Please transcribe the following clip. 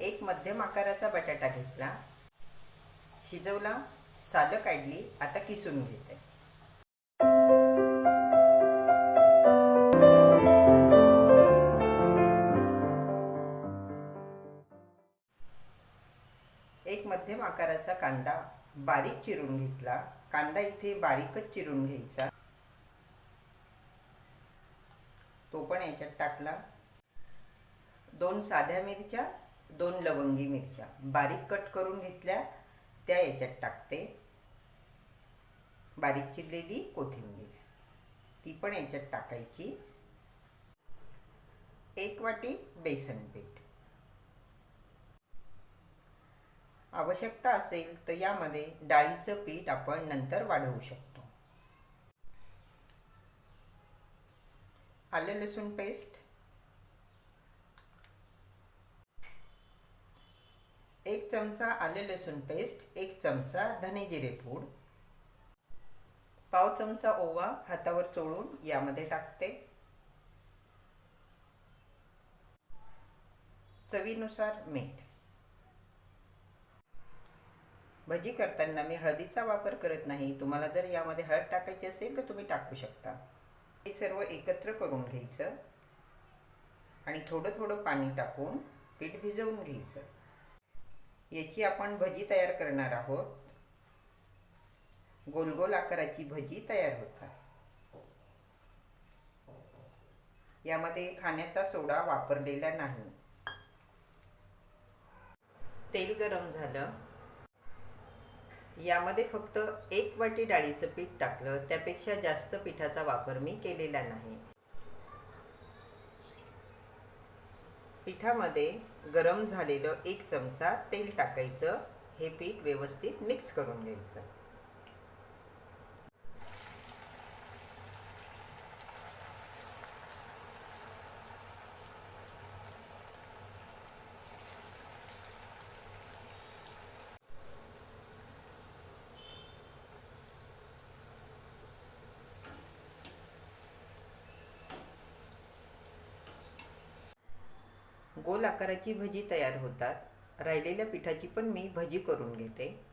एक मध्यम आकाराचा बटाटा घेतला. शिजवला सालं काढली आता किसून घेते. एक मध्यम आकाराचा कांदा बारीक चिरून घेतला. कांदा इथे बारीकच चिरून घ्यायचा. तो पण याच्यात टाकला. दोन साध्या मिरच्या दोन लवंगी मिरच्या. बारीक कट करून घेतल्या त्या याच्यात टाकते. बारीक चिरलेली कोथिंबीर. ती पण याच्यात टाकायची. एक वाटी बेसन पीठ. आवश्यकता असेल तर यामध्ये डाळीचं पीठ आपण नंतर वाढवू शकतो. आलं लसूण पेस्ट एक चमचा आले लसूण पेस्ट एक चमचा धने जिरे पूड. पाव चमचा ओवा हातावर चोळून यामध्ये टाकते. चवीनुसार मीठ. भजी करताना मी हळदीचा वापर करत नाही. तुम्हाला जर यामध्ये हळद टाकायची असेल तर तुम्ही टाकू शकता. हे सर्व एकत्र करून घ्यायचं. आणि थोडं थोडं पाणी टाकून पीठ भिजवून घ्यायचं. याची आपण भजी तयार करणार आहोत. गोल गोल आकाराची भजी तयार होतात. यामध्ये खाण्याचा सोडा वापरलेला नाही. तेल गरम झालं. यामध्ये फक्त एक वाटी डाळीचं पीठ टाकलं. त्यापेक्षा जास्त पिठाचा वापर मी केलेला नाही. पिठामध्ये गरम झालेलं एक चमचा तेल टाकायचं. हे पीठ व्यवस्थित मिक्स करून घ्यायचं. गोल आकाराची भजी तयार होतात. राहिलेल्या पिठाची पण मी भजी करून घेते.